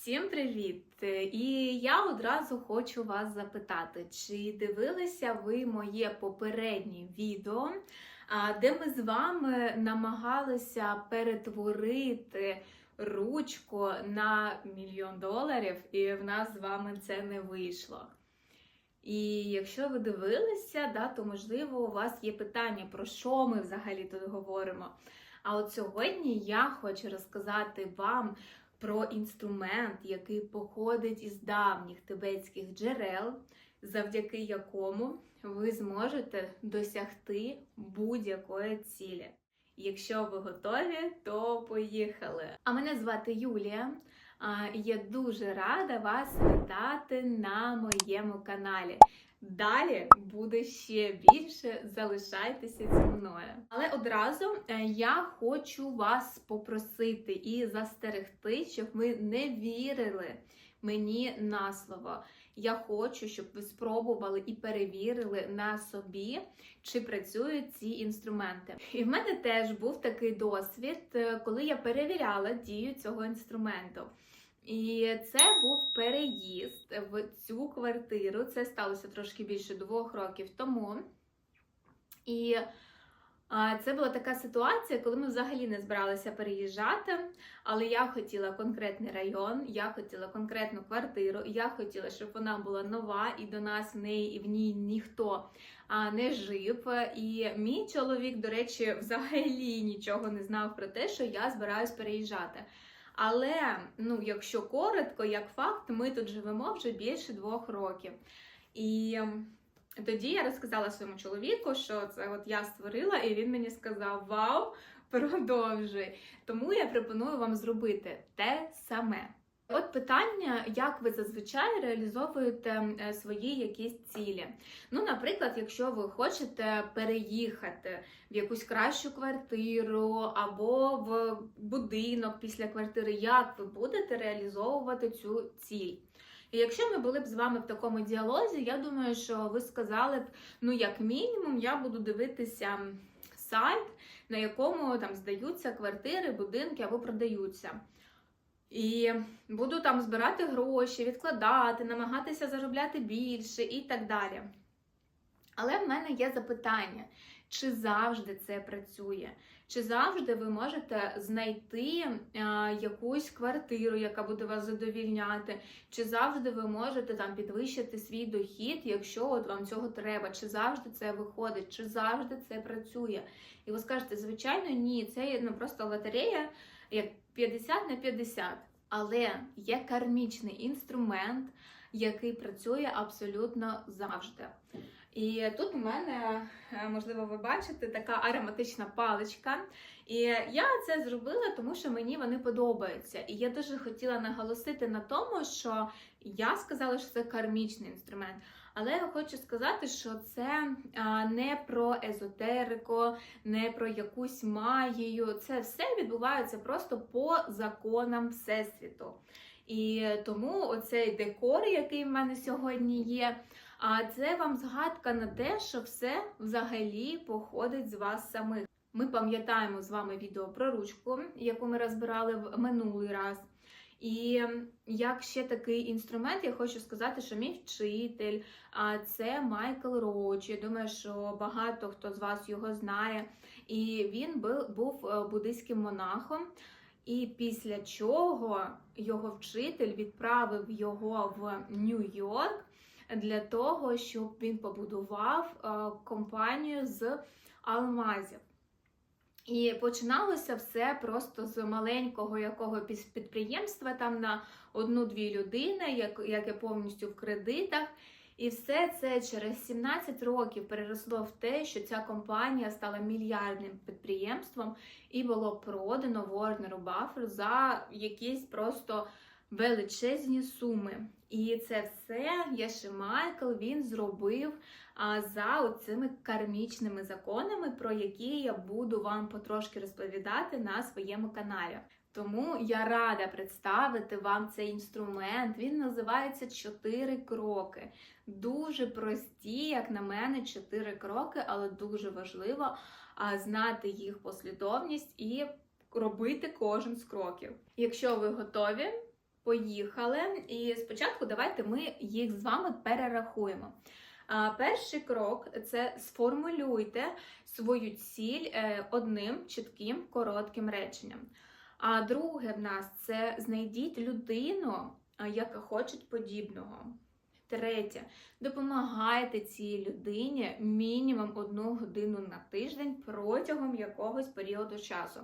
Всім привіт! І я одразу хочу вас запитати, чи дивилися ви моє попереднє відео, де ми з вами намагалися перетворити ручку на мільйон доларів, і в нас з вами це не вийшло. І якщо ви дивилися, да, то можливо у вас є питання, про що ми взагалі тут говоримо. А от сьогодні я хочу розказати вам про інструмент, який походить із давніх тибетських джерел, завдяки якому ви зможете досягти будь-якої цілі. Якщо ви готові, то поїхали! А мене звати Юлія. Я дуже рада вас вітати на моєму каналі. Далі буде ще більше. Залишайтеся зі мною. Але одразу е, я хочу вас попросити і застерегти, щоб ви не вірили мені на слово. Я хочу, щоб ви спробували і перевірили на собі, чи працюють ці інструменти. І в мене теж був такий досвід, е, коли я перевіряла дію цього інструменту. І це був переїзд в цю квартиру. Це сталося трошки більше двох років тому. І це була така ситуація, коли ми взагалі не збиралися переїжджати. Але я хотіла конкретний район, я хотіла конкретну квартиру, я хотіла, щоб вона була нова, і до нас в неї і в ній ніхто не жив. І мій чоловік, до речі, взагалі нічого не знав про те, що я збираюсь переїжджати. Але, ну, якщо коротко, як факт, ми тут живемо вже більше двох років. І ем, тоді я розказала своєму чоловіку, що це от я створила, і він мені сказав: Вау, продовжуй! Тому я пропоную вам зробити те саме. От питання, як ви зазвичай реалізовуєте е, свої якісь цілі. Ну, наприклад, якщо ви хочете переїхати в якусь кращу квартиру або в будинок після квартири, як ви будете реалізовувати цю ціль? І якщо ми були б з вами в такому діалозі, я думаю, що ви сказали б, ну, як мінімум, я буду дивитися сайт, на якому там здаються квартири, будинки або продаються. І буду там збирати гроші, відкладати, намагатися заробляти більше і так далі. Але в мене є запитання, чи завжди це працює? Чи завжди ви можете знайти а, якусь квартиру, яка буде вас задовільняти? Чи завжди ви можете там підвищити свій дохід, якщо от вам цього треба? Чи завжди це виходить? Чи завжди це працює? І ви скажете, звичайно, ні, це ну, просто лотерея як 50 на 50. Але є кармічний інструмент, який працює абсолютно завжди. І тут у мене, е, можливо, ви бачите, така ароматична паличка. І я це зробила, тому що мені вони подобаються. І я дуже хотіла наголосити на тому, що я сказала, що це кармічний інструмент. Але я хочу сказати, що це не про езотерику, не про якусь магію. Це все відбувається просто по законам Всесвіту. І тому оцей декор, який в мене сьогодні є, це вам згадка на те, що все взагалі походить з вас самих. Ми пам'ятаємо з вами відео про ручку, яку ми розбирали в минулий раз. І як ще такий інструмент, я хочу сказати, що мій вчитель це Майкл Роуч. Я думаю, що багато хто з вас його знає. І він був е, буддийським монахом. І після чого його вчитель відправив його в Нью-Йорк для того, щоб він побудував е, компанію з алмазів. І починалося все просто з маленького якого підприємства, там на одну-дві людини, як, яке повністю в кредитах. І все це через 17 років переросло в те, що ця компанія стала мільярдним підприємством і було продано Ворнеру Бафферу за якісь просто величезні суми. І це все Яши Майкл він зробив за цими кармічними законами, про які я буду вам потрошки розповідати на своєму каналі. Тому я рада представити вам цей інструмент. Він називається чотири кроки. Дуже прості, як на мене, чотири кроки, але дуже важливо знати їх послідовність і робити кожен з кроків. Якщо ви готові, Поїхали. І спочатку давайте ми їх з вами перерахуємо. Перший крок це сформулюйте свою ціль е, одним чітким коротким реченням. А друге в нас це знайдіть людину, яка хоче подібного. Третє, допомагайте цій людині мінімум одну годину на тиждень протягом якогось періоду часу.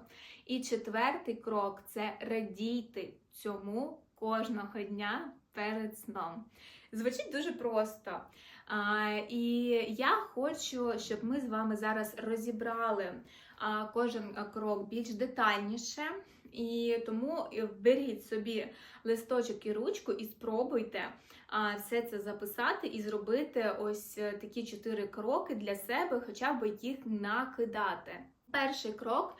І четвертий крок це радійте цьому кожного дня перед сном. Звучить дуже просто. А, і я хочу, щоб ми з вами зараз розібрали а, кожен крок більш детальніше. І тому беріть собі листочок і ручку і спробуйте а, все це записати і зробити ось такі чотири кроки для себе, хоча б їх накидати. Перший крок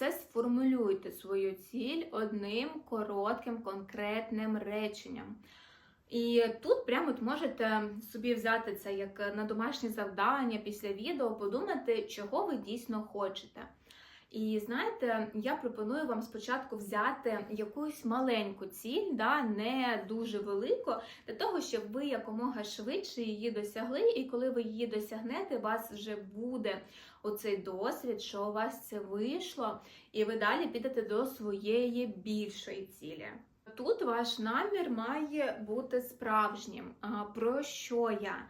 це сформулюйте свою ціль одним коротким конкретним реченням. І тут прямо можете собі взяти це як на домашнє завдання після відео, подумати, чого ви дійсно хочете. І знаєте, я пропоную вам спочатку взяти якусь маленьку ціль, да, не дуже велику, для того, щоб ви якомога швидше її досягли, і коли ви її досягнете, у вас вже буде оцей досвід, що у вас це вийшло, і ви далі підете до своєї більшої цілі. Тут ваш намір має бути справжнім. Про що я?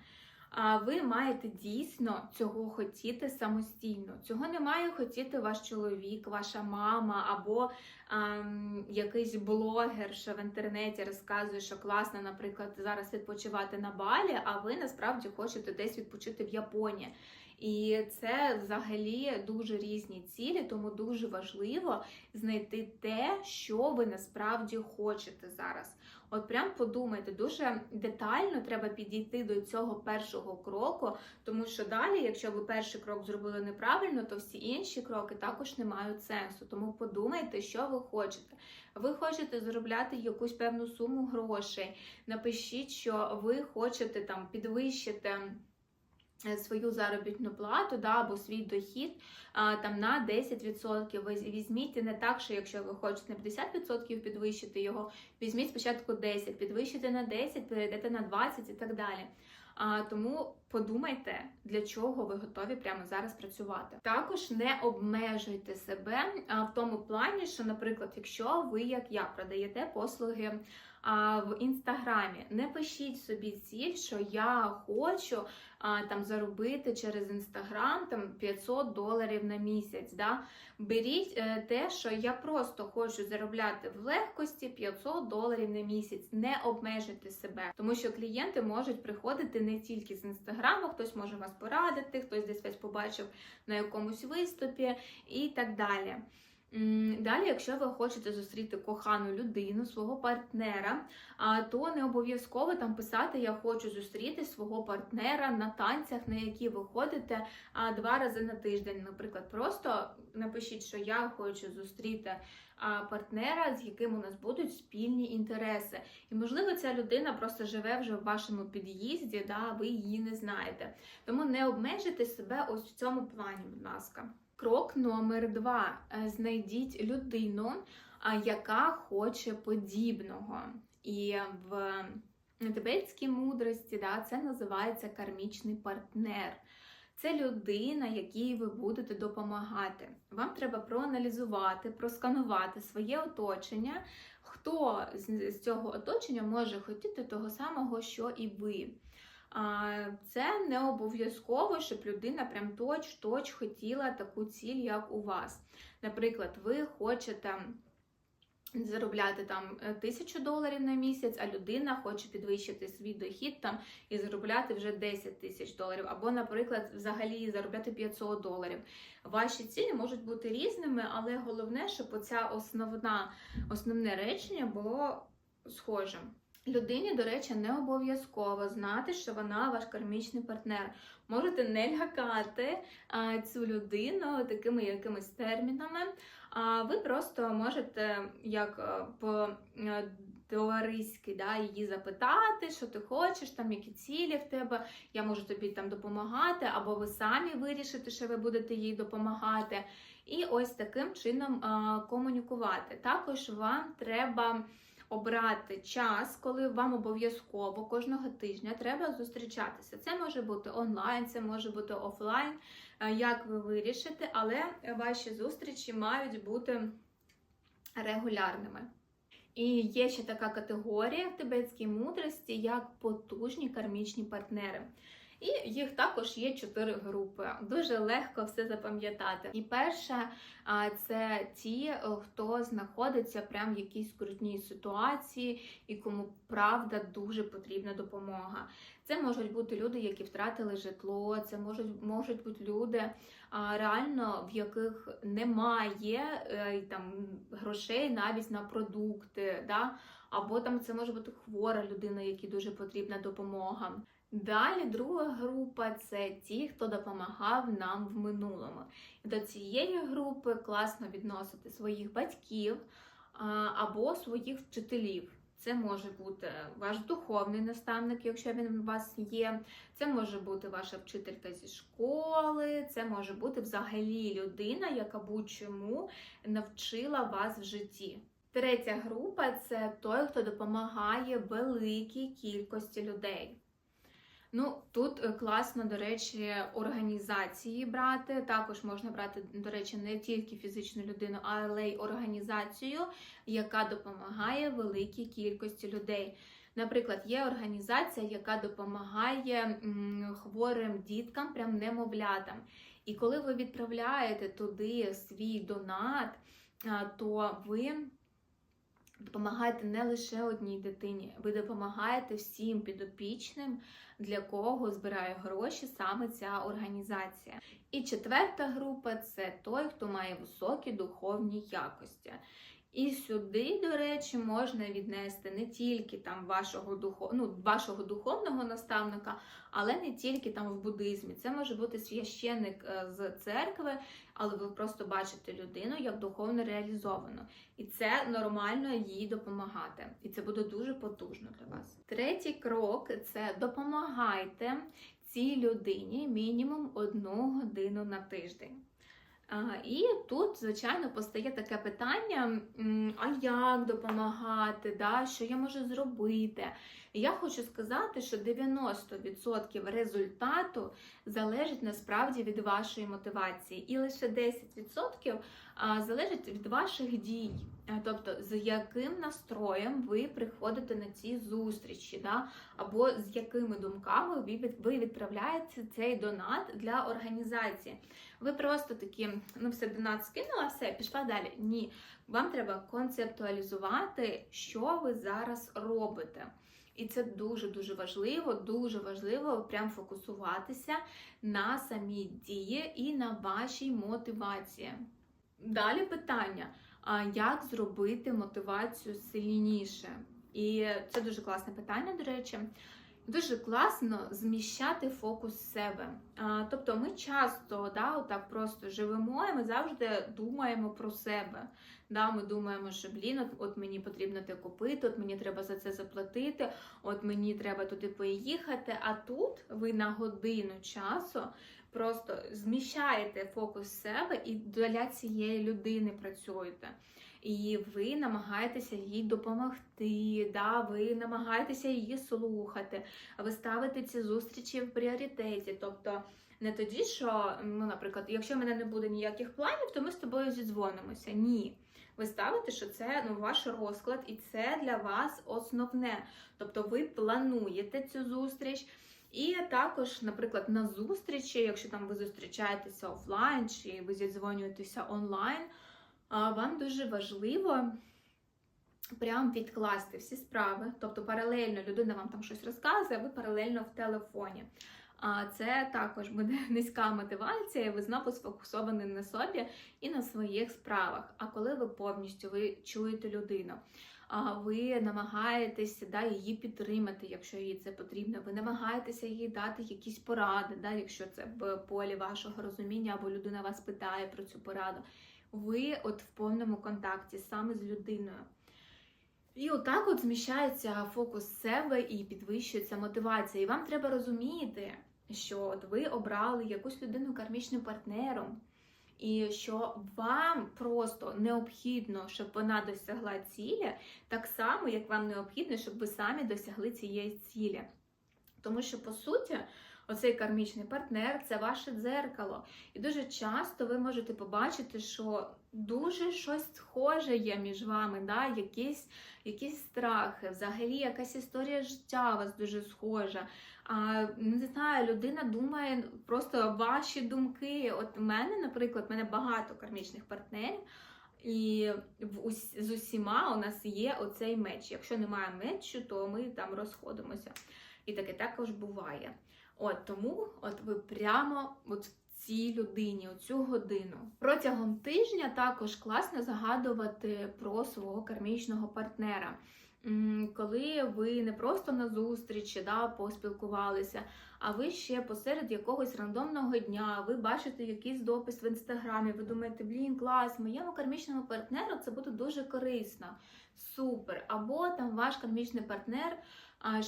А ви маєте дійсно цього хотіти самостійно. Цього не має хотіти ваш чоловік, ваша мама або ем, якийсь блогер, що в інтернеті розказує, що класно, наприклад, зараз відпочивати на балі, а ви насправді хочете десь відпочити в Японії. І це взагалі дуже різні цілі, тому дуже важливо знайти те, що ви насправді хочете зараз. От прям подумайте, дуже детально треба підійти до цього першого кроку, тому що далі, якщо ви перший крок зробили неправильно, то всі інші кроки також не мають сенсу. Тому подумайте, що ви хочете. Ви хочете заробляти якусь певну суму грошей. Напишіть, що ви хочете там підвищити. Е, свою заробітну плату да, або свій дохід а, там на 10%. Ви візьміть не так, що якщо ви хочете на 50% підвищити його, візьміть спочатку 10%, підвищите на 10, перейдете на 20 і так далі. А, Тому подумайте, для чого ви готові прямо зараз працювати. Також не обмежуйте себе а, в тому плані, що, наприклад, якщо ви, як я, продаєте послуги в інстаграмі, не пишіть собі ціль, що я хочу а, там заробити через інстаграм там 500 доларів на місяць. Да? Беріть е, те, що я просто хочу заробляти в легкості 500 доларів на місяць. Не обмежуйте себе, тому що клієнти можуть приходити не тільки з інстаграму, хтось може вас порадити, хтось десь побачив на якомусь виступі і так далі. Далі, якщо ви хочете зустріти кохану людину, свого партнера, то не обов'язково там писати Я хочу зустріти свого партнера на танцях, на які ви ходите два рази на тиждень. Наприклад, просто напишіть, що я хочу зустріти партнера, з яким у нас будуть спільні інтереси. І, можливо, ця людина просто живе вже в вашому під'їзді, да, ви її не знаєте. Тому не обмежуйте себе ось в цьому плані, будь ласка. Крок номер два: е, знайдіть людину, яка хоче подібного. І в тибетській мудрості да, це називається кармічний партнер. Це людина, якій ви будете допомагати. Вам треба проаналізувати, просканувати своє оточення, хто з цього оточення може хотіти того самого, що і ви. Це не обов'язково, щоб людина прям точ-точ хотіла таку ціль, як у вас. Наприклад, ви хочете заробляти там е, тисячу доларів на місяць, а людина хоче підвищити свій дохід там і заробляти вже 10 тисяч доларів, або, наприклад, взагалі заробляти 500 доларів. Ваші цілі можуть бути різними, але головне, щоб оця основна, основне речення було схожим. Людині, до речі, не обов'язково знати, що вона ваш кармічний партнер. Можете не лякати а, цю людину такими якимись термінами. А ви просто можете як е, по товариськи да, її запитати, що ти хочеш, там які цілі в тебе, я можу тобі там допомагати, або ви самі вирішите, що ви будете їй допомагати. І ось таким чином а, комунікувати. Також вам треба обрати час, коли вам обов'язково кожного тижня треба зустрічатися. Це може бути онлайн, це може бути офлайн, е, як ви вирішите, але ваші зустрічі мають бути регулярними. І є ще така категорія в тибетській мудрості, як потужні кармічні партнери. І їх також є чотири групи. Дуже легко все запам'ятати. І перша а, це ті, хто знаходиться прямо в якійсь скрутній ситуації і кому правда дуже потрібна допомога. Це можуть бути люди, які втратили житло, це можуть можуть бути люди, реально в яких немає е, там грошей навіть на продукти. Да? Або там це може бути хвора людина, якій дуже потрібна допомога. Далі друга група це ті, хто допомагав нам в минулому. І до цієї групи класно відносити своїх батьків або своїх вчителів. Це може бути ваш духовний наставник, якщо він у вас є. Це може бути ваша вчителька зі школи, це може бути взагалі людина, яка будь-чому навчила вас в житті. Третя група це той, хто допомагає великій кількості людей. Ну, тут е, класно, до речі, організації брати. Також можна брати, до речі, не тільки фізичну людину, але й організацію, яка допомагає великій кількості людей. Наприклад, є організація, яка допомагає хворим діткам, прям немовлятам. І коли ви відправляєте туди свій донат, то ви допомагаєте не лише одній дитині, ви допомагаєте всім підопічним, для кого збирає гроші саме ця організація. І четверта група це той, хто має високі духовні якості. І сюди, до речі, можна віднести не тільки там вашого духов... ну, вашого духовного наставника, але не тільки там в буддизмі. Це може бути священник е, з церкви, але ви просто бачите людину як духовно реалізовану. І це нормально їй допомагати. І це буде дуже потужно для вас. Третій крок це допомагайте цій людині мінімум одну годину на тиждень. І тут, звичайно, постає таке питання: а як допомагати, да? що я можу зробити? Я хочу сказати, що 90% результату залежить насправді від вашої мотивації, і лише 10% залежить від ваших дій. Тобто, з яким настроєм ви приходите на ці зустрічі, да? або з якими думками ви відправляєте цей донат для організації. Ви просто такі, ну все, донат скинула, все, пішла далі. Ні, вам треба концептуалізувати, що ви зараз робите. І це дуже-дуже важливо, дуже важливо прям фокусуватися на самій дії і на вашій мотивації. Далі питання: як зробити мотивацію сильніше? І це дуже класне питання, до речі. Дуже класно зміщати фокус себе. А, Тобто ми часто да, отак просто живемо, і ми завжди думаємо про себе. Да, Ми думаємо, що блін, от, от мені потрібно те купити, от мені треба за це заплатити, от мені треба туди поїхати. А тут ви на годину часу просто зміщаєте фокус себе і для цієї людини працюєте і ви намагаєтеся їй допомогти, да, ви намагаєтеся її слухати, ви ставите ці зустрічі в пріоритеті. Тобто не тоді, що, ну, наприклад, якщо в мене не буде ніяких планів, то ми з тобою зідзвонимося. Ні. Ви ставите, що це ну, ваш розклад, і це для вас основне. Тобто ви плануєте цю зустріч. І також, наприклад, на зустрічі, якщо там ви зустрічаєтеся офлайн чи ви зідзвонюєтеся онлайн, вам дуже важливо прям відкласти всі справи. Тобто паралельно людина вам там щось розказує, а ви паралельно в телефоні. А це також буде низька мотивація, ви знову сфокусовані на собі і на своїх справах. А коли ви повністю ви чуєте людину, ви намагаєтеся да, її підтримати, якщо їй це потрібно. Ви намагаєтеся їй дати якісь поради, да, якщо це в полі вашого розуміння, або людина вас питає про цю пораду ви от в повному контакті саме з людиною. І отак от зміщається фокус себе і підвищується мотивація. І вам треба розуміти, що от ви обрали якусь людину кармічним партнером. І що вам просто необхідно, щоб вона досягла цілі, так само, як вам необхідно, щоб ви самі досягли цієї цілі. Тому що, по суті, оцей кармічний партнер це ваше дзеркало. І дуже часто ви можете побачити, що дуже щось схоже є між вами, да? якісь, якісь страхи, взагалі якась історія життя у вас дуже схожа. А, не знаю, людина думає просто ваші думки. От у мене, наприклад, в мене багато кармічних партнерів. І з усіма у нас є оцей меч. Якщо немає мечу, то ми там розходимося. І таке також буває. От тому, от ви прямо от цій людині, у цю годину. Протягом тижня також класно загадувати про свого кармічного партнера. Коли ви не просто на зустрічі да, поспілкувалися, а ви ще посеред якогось рандомного дня, ви бачите якийсь допис в інстаграмі, ви думаєте, блін, клас, моєму кармічному партнеру це буде дуже корисно. Супер. Або там ваш кармічний партнер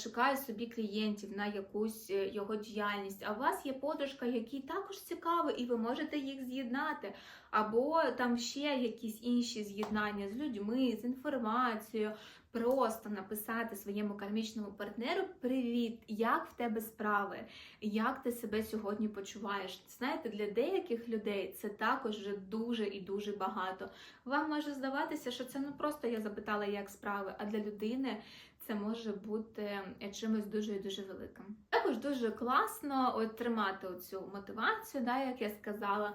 шукає собі клієнтів на якусь е, його діяльність. А у вас є подружка, якій також цікаво, і ви можете їх з'єднати. Або там ще якісь інші з'єднання з людьми, з інформацією. Просто написати своєму кармічному партнеру Привіт, як в тебе справи? Як ти себе сьогодні почуваєш? Знаєте, для деяких людей це також вже дуже і дуже багато. Вам може здаватися, що це ну просто я запитала, як справи, а для людини це може бути чимось дуже дуже великим. Також дуже класно от, тримати оцю мотивацію, да, як я сказала.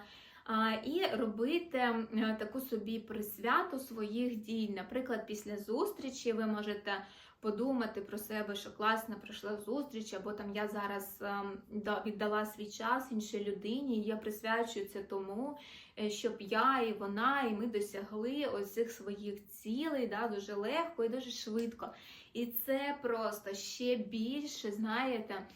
І робити е, таку собі присвяту своїх дій. Наприклад, після зустрічі ви можете подумати про себе, що класно пройшла зустріч, або там я зараз ем, віддала свій час іншій людині, і я присвячую це тому, е, щоб я і вона, і ми досягли ось цих своїх цілей да, дуже легко і дуже швидко. І це просто ще більше, знаєте,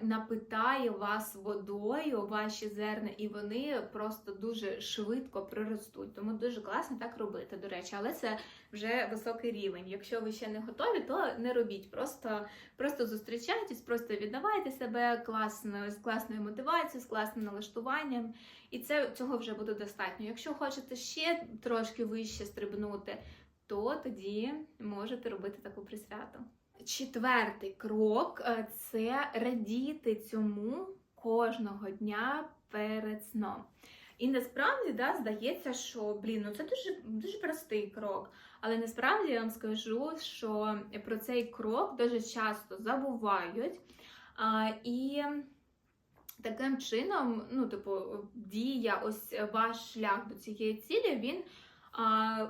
напитає вас водою, ваші зерна, і вони просто дуже швидко приростуть. Тому дуже класно так робити, до речі, але це вже високий рівень. Якщо ви ще не готові, то не робіть. Просто, просто зустрічайтесь, просто віддавайте себе класною, з класною мотивацією, з класним налаштуванням, і це цього вже буде достатньо. Якщо хочете ще трошки вище стрибнути, то тоді можете робити таку присвяту. Четвертий крок е, це радіти цьому кожного дня перед сном. І насправді да, здається, що блін, ну це дуже дуже простий крок. Але насправді я вам скажу, що про цей крок дуже часто забувають. А, і таким чином, ну, типу, дія, ось ваш шлях до цієї цілі, він а,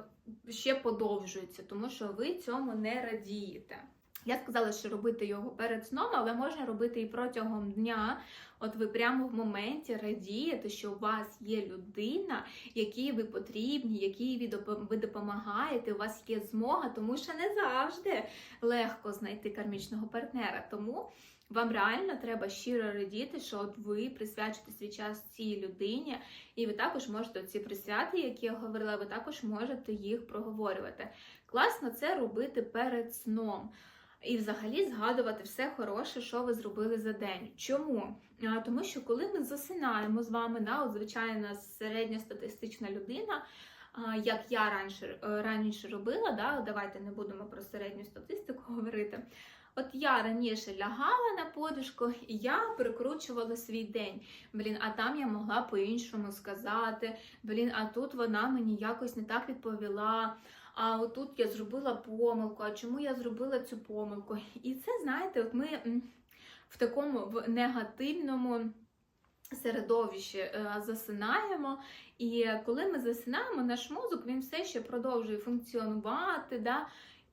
ще подовжується, тому що ви цьому не радієте. Я сказала, що робити його перед сном, але можна робити і протягом дня. От ви прямо в моменті радієте, що у вас є людина, якій ви потрібні, якій ви допо- ви допомагаєте, у вас є змога, тому що не завжди легко знайти кармічного партнера. Тому вам реально треба щиро радіти, що от ви присвячите свій час цій людині, і ви також можете ці присвяти, які я говорила, ви також можете їх проговорювати. Класно це робити перед сном. І взагалі згадувати все хороше, що ви зробили за день. Чому? Тому що коли ми засинаємо з вами, да, от звичайна середньостатистична людина, як я раніше, е, раніше робила, да, давайте не будемо про середню статистику говорити. От я раніше лягала на подушку, і я прикручувала свій день. Блін, а там я могла по-іншому сказати. Блін, а тут вона мені якось не так відповіла. А отут я зробила помилку. А чому я зробила цю помилку? І це, знаєте, от ми в такому в негативному середовищі е, засинаємо. І коли ми засинаємо, наш мозок він все ще продовжує функціонувати. Да?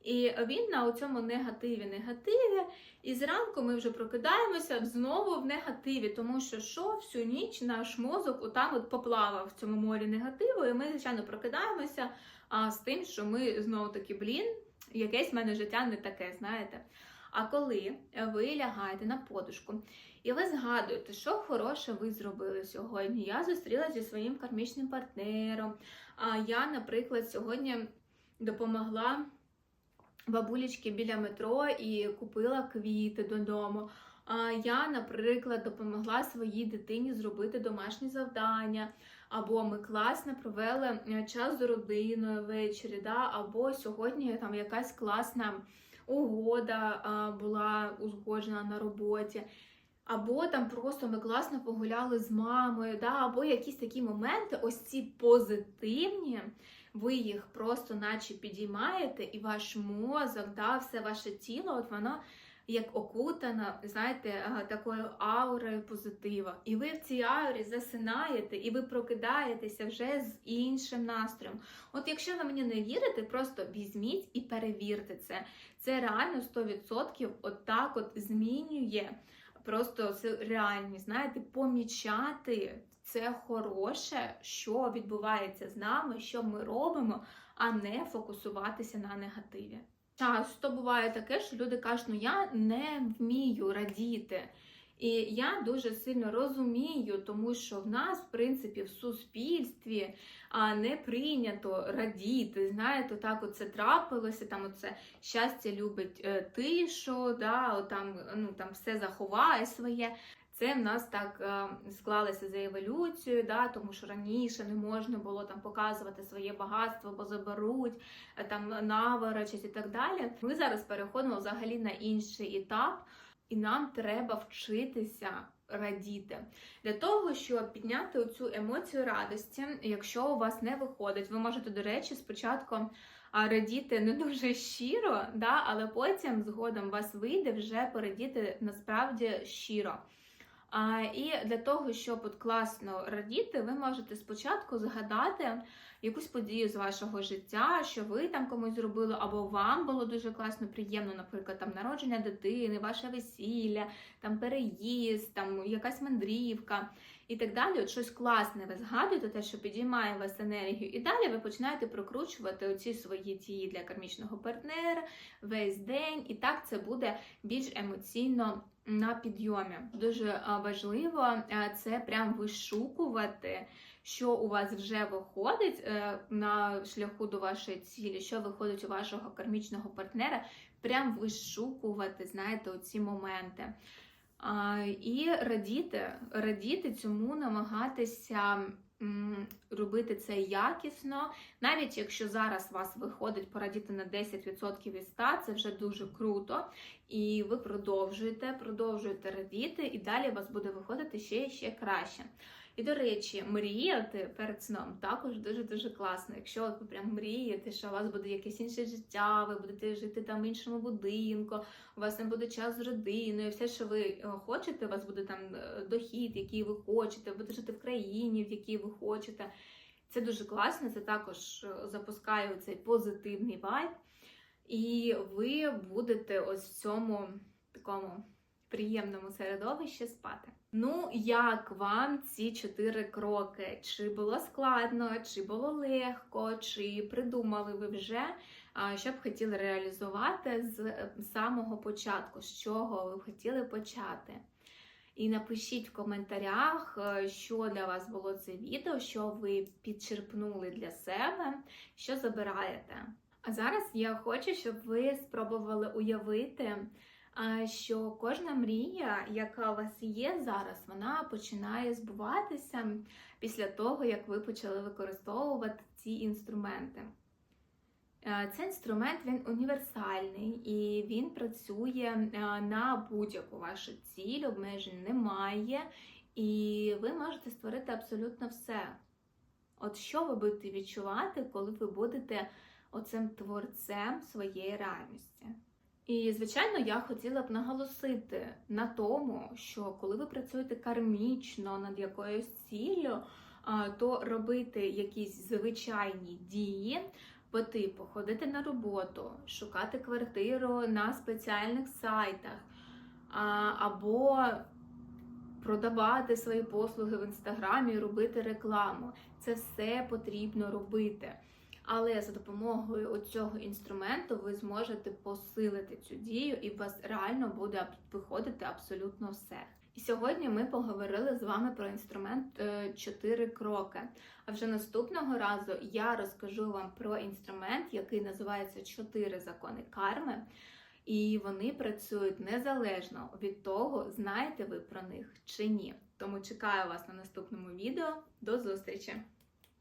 І він на цьому негативі, негативі. І зранку ми вже прокидаємося знову в негативі, тому що що всю ніч наш мозок отам от поплавав в цьому морі негативу, і ми, звичайно, прокидаємося а, з тим, що ми знову таки, блін, якесь в мене життя не таке, знаєте. А коли ви лягаєте на подушку і ви згадуєте, що хороше ви зробили сьогодні. Я зустрілася зі своїм кармічним партнером. А я, наприклад, сьогодні допомогла бабулечки біля метро і купила квіти додому. А я, наприклад, допомогла своїй дитині зробити домашні завдання. Або ми класно провели е, час з родиною ввечері, да? або сьогодні там якась класна угода а, була узгоджена на роботі. Або там просто ми класно погуляли з мамою, да? або якісь такі моменти, ось ці позитивні, ви їх просто наче підіймаєте, і ваш мозок, да, все ваше тіло, от воно як окутано, знаєте, е, такою аурою позитива. І ви в цій аурі засинаєте, і ви прокидаєтеся вже з іншим настроєм. От якщо ви мені не вірите, просто візьміть і перевірте це. Це реально 100% от так от змінює просто реальність, знаєте, помічати це хороше, що відбувається з нами, що ми робимо, а не фокусуватися на негативі. Часто буває таке, що люди кажуть, ну я не вмію радіти. І я дуже сильно розумію, тому що в нас, в принципі, в суспільстві не прийнято радіти. Знаєте, так оце трапилося, там оце щастя любить е, тишу, да, там, ну, там все заховає своє. Це в нас так е, склалося за еволюцією, да, тому що раніше не можна було там показувати своє багатство, бо заберуть е, там наворочать і так далі. Ми зараз переходимо взагалі на інший етап. І нам треба вчитися радіти для того, щоб підняти оцю емоцію радості. Якщо у вас не виходить, ви можете, до речі, спочатку радіти не дуже щиро, да, але потім згодом вас вийде вже порадіти насправді щиро. А, І для того, щоб от класно радіти, ви можете спочатку згадати якусь подію з вашого життя, що ви там комусь зробили, або вам було дуже класно, приємно, наприклад, там народження дитини, ваше весілля, там переїзд, там якась мандрівка і так далі. От щось класне ви згадуєте, те, що підіймає вас енергію, і далі ви починаєте прокручувати оці свої дії для кармічного партнера весь день, і так це буде більш емоційно на підйомі. Дуже важливо це прям вишукувати, що у вас вже виходить е, на шляху до вашої цілі, що виходить у вашого кармічного партнера, прям вишукувати, знаєте, оці моменти. І радіти, радіти цьому, намагатися робити це якісно. Навіть якщо зараз вас виходить порадіти на 10% від 100, це вже дуже круто. І ви продовжуєте, продовжуєте радіти, і далі у вас буде виходити ще і ще краще. І, до речі, мріяти перед сном також дуже-дуже класно. Якщо ви прям мрієте, що у вас буде якесь інше життя, ви будете жити там в іншому будинку, у вас не буде час з родиною, все, що ви е, хочете, у вас буде там е, дохід, який ви хочете, ви будете жити в країні, в якій ви хочете. Це дуже класно, це також е, запускає цей позитивний вайб. І ви будете ось в цьому такому приємному середовищі спати. Ну, як вам ці чотири кроки? Чи було складно, чи було легко, чи придумали ви вже, що б хотіли реалізувати з самого початку, з чого ви хотіли почати? І напишіть в коментарях, е, що для вас було це відео, що ви підчерпнули для себе, що забираєте. А зараз я хочу, щоб ви спробували уявити що кожна мрія, яка у вас є зараз, вона починає збуватися після того, як ви почали використовувати ці інструменти. Е, цей інструмент він універсальний і він працює е, на будь-яку вашу ціль, обмежень немає, і ви можете створити абсолютно все. От що ви будете відчувати, коли ви будете оцим творцем своєї реальності? І, звичайно, я хотіла б наголосити на тому, що коли ви працюєте кармічно над якоюсь ціллю, то робити якісь звичайні дії, по типу ходити на роботу, шукати квартиру на спеціальних сайтах, або продавати свої послуги в інстаграмі, робити рекламу. Це все потрібно робити. Але за допомогою цього інструменту ви зможете посилити цю дію, і у вас реально буде виходити абсолютно все. І сьогодні ми поговорили з вами про інструмент 4 е, кроки. А вже наступного разу я розкажу вам про інструмент, який називається 4 закони карми. І вони працюють незалежно від того, знаєте ви про них чи ні. Тому чекаю вас на наступному відео. До зустрічі!